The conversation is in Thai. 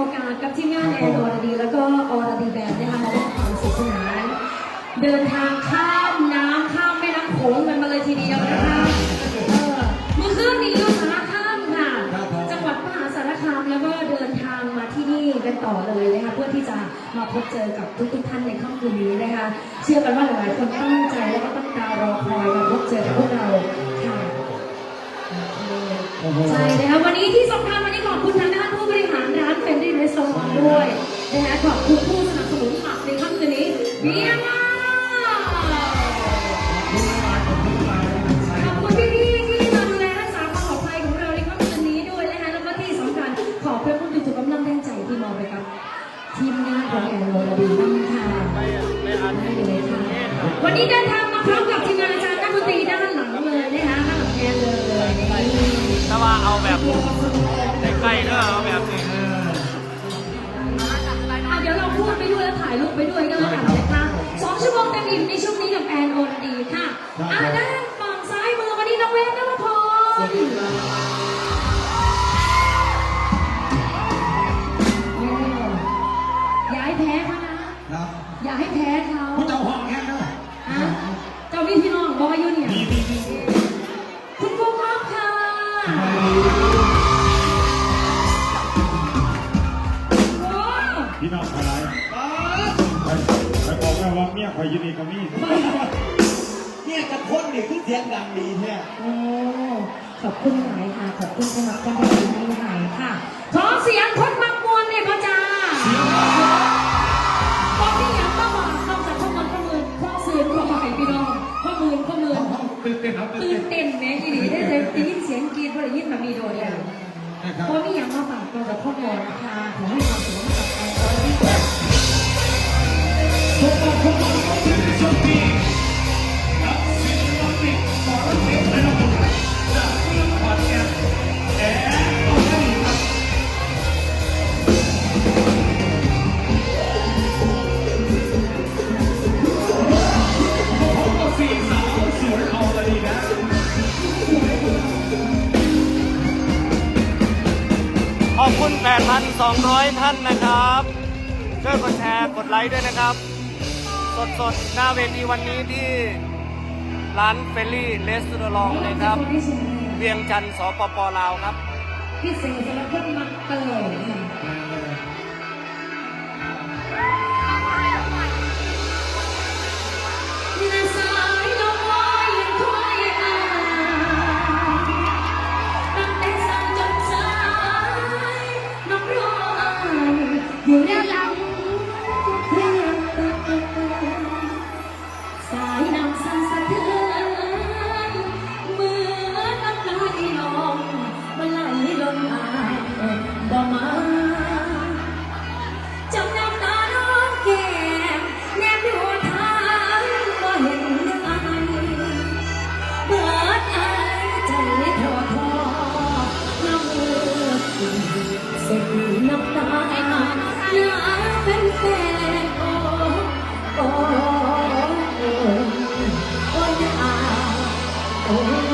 โอกาสกับทีมงานแอนอรดีแล้วก็อรดีแบนด์นะคะมาร่วมความสนุกสนานเดินทางข้ามน้ำข้ามแม่น้ำโขงกันมาเลยทีเดียวนะคะเออเมื่อคืนนี้อยู่สารคามค่ะ จังหวัดมหาสารคามแล้วก็เดินทางมาที่นี่กันต่อเลยนะคะเพื่อที่จะมาพบเจอกับทุกๆท่านในค่ำคืนนี้นะคะ เชื่อกันว่าหลายๆคนตั้งใจแล้วก็ตั้งตาร เบียร์มาขอบคุณพี่ๆที่มาดูแลรักษาความปลอดภัยของเราในค่ำคืนนี้ด้วยนะคะแล้วก็ที่สำคัญขอบพระคุณทุกๆกำลังแรงใจที่มองไปกับทีมงานของแอนโรดีบ้างค่ะได้เลยค่ะวันนี้เดินทางมาพร้อมกับทีมงานอาจารย์นักดนตรีด้านหลังเลยนะคะข้างหลังแอนเลย ถ้าว่าเอาแบบใกล้ๆก็เอาแบบนี้อะเดี๋ยวเรา พูดไปด้วยแล้วถ่ายรูปไปด้วยก็แล้วกันนะคะสองชั่วโมงเต็มอิ่มในช่วงนี้กับแอนโอรดีค่ะอะด้านฝั่งซ้ายมือวันนี้น้องเวฟนภพรอย่าให้แพ้เขานะครับอย่าให้แพ้เขาผู้เจ้าห้องแค่นั้นฮะเจ้าพี่พี่น้องบอยอยู่เนี่ย พี่น้องอะไรไปไปบอกแม่ว่าเมียคอยอยืนนี่ก็มีเนี่ยกระพ้นนี่คือเสียงดังดีแท้โอ้ขอบคุณหลายค่ะ ขอบคุณสำหรับการติดตามหลายค่ะ ขอเสียงคนมักมวนเนี่ยพ่อจ้าตอนที่ยังมาบอกนอกจากข้อมือข้อมือข้อเสื่อมข้อหายพี่น้องข้อมือข้อมือตื่นเต้นครับตื่นตื่เต้นนเต้นแม่ยี่ดีได้เลยได้ยินเสียงกรีดพอได้ยินแบบมีโดดเลยนะครับเพราะมีอย่างมาฝากเราจากข้อมูลนะคะขอให้ความสุขกับแอน ขอบคุณ 8,200 ท่านนะครับ ช่วยกดแชร์ กดไลค์ด้วยนะครับ สดๆหน้าเวทีวันนี้ที่ร้านเฟลลี่เลสเตอรองนะครับ เวียงจันทร์สปปลาวครับ พิเศษสำหรับคนมักเตยค่ Oh,